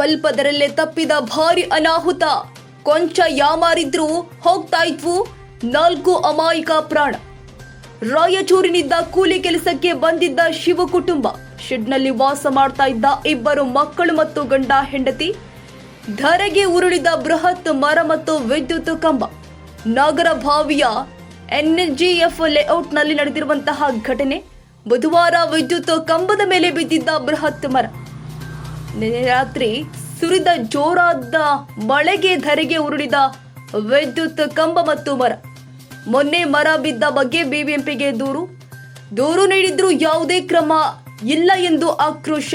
ಸ್ವಲ್ಪದರಲ್ಲೇ ತಪ್ಪಿದ ಭಾರಿ ಅನಾಹುತ. ಕೊಂಚ ಯಾಮಾರಿದ್ರು ಹೋಗ್ತಾ ಇದ್ವು ನಾಲ್ಕು ಅಮಾಯಕ ಪ್ರಾಣ. ರಾಯಚೂರಿನಿಂದ ಕೂಲಿ ಕೆಲಸಕ್ಕೆ ಬಂದಿದ್ದ ಶಿವ ಕುಟುಂಬ. ಶೆಡ್ನಲ್ಲಿ ವಾಸ ಮಾಡ್ತಾ ಇದ್ದ ಇಬ್ಬರು ಮಕ್ಕಳು ಮತ್ತು ಗಂಡ ಹೆಂಡತಿ. ಧರೆಗೆ ಉರುಳಿದ ಬೃಹತ್ ಮರ ಮತ್ತು ವಿದ್ಯುತ್ ಕಂಬ. ನಾಗರಭಾವಿಯ ಎನ್ಜಿಎಫ್ ಲೇಔಟ್ನಲ್ಲಿ ನಡೆದಿರುವಂತಹ ಘಟನೆ. ಬುಧವಾರ ವಿದ್ಯುತ್ ಕಂಬದ ಮೇಲೆ ಬಿದ್ದಿದ್ದ ಬೃಹತ್ ಮರ. ನಿನ್ನೆ ರಾತ್ರಿ ಸುರಿದ ಜೋರಾದ ಮಳೆಗೆ ಧರೆಗೆ ಉರುಳಿದ ವಿದ್ಯುತ್ ಕಂಬ ಮತ್ತು ಮರ. ಮೊನ್ನೆ ಮರ ಬಿದ್ದ ಬಗ್ಗೆ ಬಿಬಿಎಂಪಿಗೆ ದೂರು. ದೂರು ನೀಡಿದ್ರೂ ಯಾವುದೇ ಕ್ರಮ ಇಲ್ಲ ಎಂದು ಆಕ್ರೋಶ.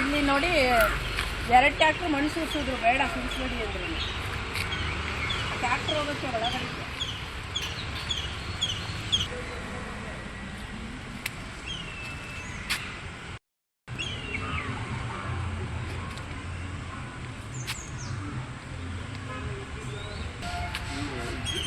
ಇಲ್ಲಿ ನೋಡಿ ಎರಡು ಟ್ಯಾಕ್ಟ್ರ್ ಮಣ್ಣು ಬೇಡ ಸುರಿಸ್ಬೇಡಿ ಅಂದ್ರೆ ಟ್ಯಾಕ್ಟ್ರ್ ಹೋಗೋಕ್ಕೆ ಒಳಗಡೆ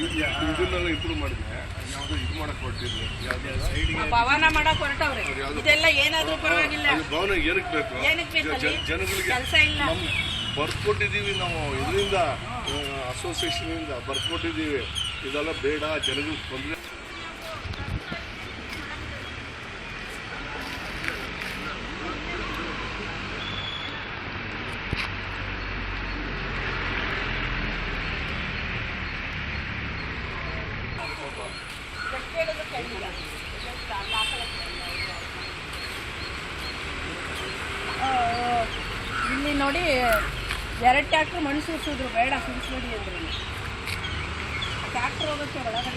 ಇದನ್ನೆಲ್ಲ ಇಂಪ್ರೂವ್ ಮಾಡಿದ್ರೆ ಯಾವುದು ಇದು ಮಾಡಕ್ ಹೊರಟಿದ್ರು ಯಾವ್ದು ಭವನ ಮಾಡಕ್ ಹೊರಟವ್ರೆ ಇದೆಲ್ಲ ಏನಾದ್ರೂ ಪರವಾಗಿಲ್ಲ. ಭವನ ಏನಕ್ಕೆ ಬೇಕು. ಏನಕ್ಕೆ ಬೇಕು ಜನಗಳಿಗೆ ಕೆಲ್ಸ ಇಲ್ಲ. ನಮ್ ಬರ್ಕೊಟ್ಟಿದ್ದೀವಿ ನಾವು. ಇದರಿಂದ ಅಸೋಸಿಯೇಷನ್ ಇಂದ ಬರ್ಕೊಟ್ಟಿದ್ದೀವಿ. ಇದೆಲ್ಲ ಬೇಡ ಜನಗಳಿಗೆ ತೊಂದರೆ ಇಲ್ಲಿ ನೋಡಿ ಎರಡು ಟ್ಯಾಕ್ಟ್ರ್ ಮಣ್ಣು ಬೇಡ ಸುರಿಸ್ಬೇಡಿ ಅಂದ್ರೆ ಟ್ಯಾಕ್ಟ್ರ್ ಹೋಗೋಕ್ಕೆ ಒಳಗಡೆ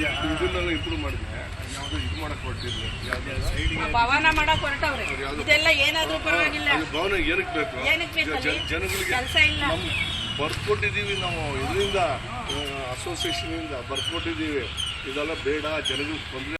ಇದನ್ನೆಲ್ಲ ಇಂಪ್ರೂವ್ ಮಾಡಿದ್ರೆ ಯಾವುದು ಇದು ಮಾಡಕ್ ಹೊರಟಿದ್ರು. ಯಾವ್ದು ಭವನ ಮಾಡಕ್ ಹೊರಟವ್ರೆ? ಇದೆಲ್ಲ ಏನಾದ್ರೂ ಪರವಾಗಿಲ್ಲ. ಭವನ ಏನಕ್ಕೆ ಬೇಕು? ಏನಕ್ಕೆ ಜನಗಳಿಗೆ ಕೆಲ್ಸ ಇಲ್ಲ. ಬರ್ಕೊಟ್ಟಿದ್ದೀವಿ ನಾವು. ಇದರಿಂದ ಅಸೋಸಿಯೇಷನ್ ಇಂದ ಬರ್ಕೊಟ್ಟಿದ್ದೀವಿ. ಇದೆಲ್ಲ ಬೇಡ. ಜನಗಳಿಗೆ ತೊಂದರೆ